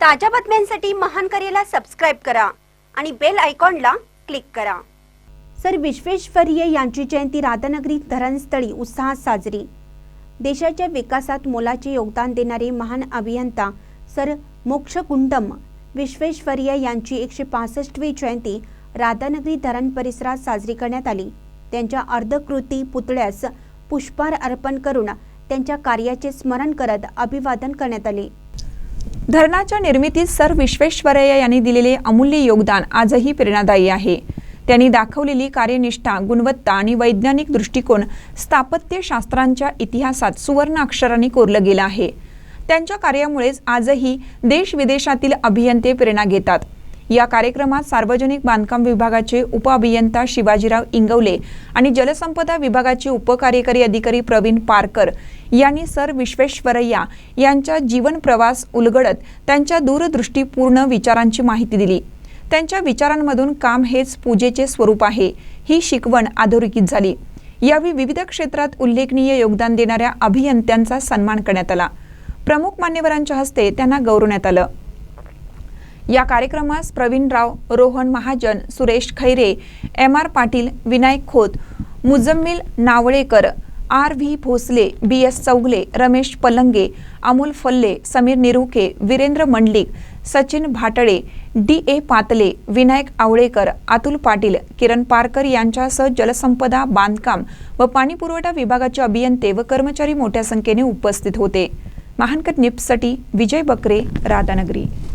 ताज्या बातम्यांसाठी महान करेला सबस्क्राईब करा आणि बेल आयकॉनला क्लिक करा. सर विश्वेश्वरीय यांची जयंती राधानगरी धरणस्थळी उत्साहात साजरी. देशाच्या विकासात मोलाचे योगदान देणारे महान अभियंता सर मोक्षकुंडम विश्वेश्वरीय यांची एकशे पासष्टवी जयंती राधानगरी धरण परिसरात साजरी करण्यात आली. त्यांच्या अर्धकृती पुतळ्यास पुष्पहार अर्पण करून त्यांच्या कार्याचे स्मरण करत अभिवादन करण्यात आले. धरणाच्या निर्मितीत सर विश्वेश्वरय्या यांनी दिलेले अमूल्य योगदान आजही प्रेरणादायी आहे. त्यांनी दाखवलेली कार्यनिष्ठा गुणवत्ता आणि वैज्ञानिक दृष्टिकोन स्थापत्यशास्त्रांच्या इतिहासात सुवर्ण अक्षरांनी कोरलं गेलं आहे. त्यांच्या कार्यामुळेच आजही देश विदेशातील अभियंते प्रेरणा घेतात. या कार्यक्रमात सार्वजनिक बांधकाम विभागाचे उपअभियंता शिवाजीराव इंगवले आणि जलसंपदा विभागाचे उपकार्यकारी अधिकारी प्रवीण पारकर यांनी सर विश्वेश्वरय्या यांच्या जीवन प्रवास उलगडत त्यांच्या दूरदृष्टीपूर्ण विचारांची माहिती दिली. त्यांच्या विचारांमधून काम हेच पूजेचे स्वरूप आहे ही शिकवण अधोरेखित झाली. यावेळी विविध क्षेत्रात उल्लेखनीय योगदान देणाऱ्या अभियंत्यांचा सन्मान करण्यात आला. प्रमुख मान्यवरांच्या हस्ते त्यांना गौरवण्यात आलं. या कार्यक्रमास Pravinrao Rohan Mahajan Suresh Khaire M R Patil Vinayak Khot Muzammil Navalekar R V Bhosale B S Chougale Ramesh Palange Amol Phalle Sameer Niruke Virendra Mandlik Sachin Bhatale D A Patle Vinayak Awalekar Atul Patil Kiran Parkar यांच्यासह जलसंपदा बांधकाम व पाणीपुरवठा विभागाचे अभियंते व कर्मचारी मोठ्या संख्येने उपस्थित होते. महानकट निप्ससाठी विजय बकरे राधानगरी.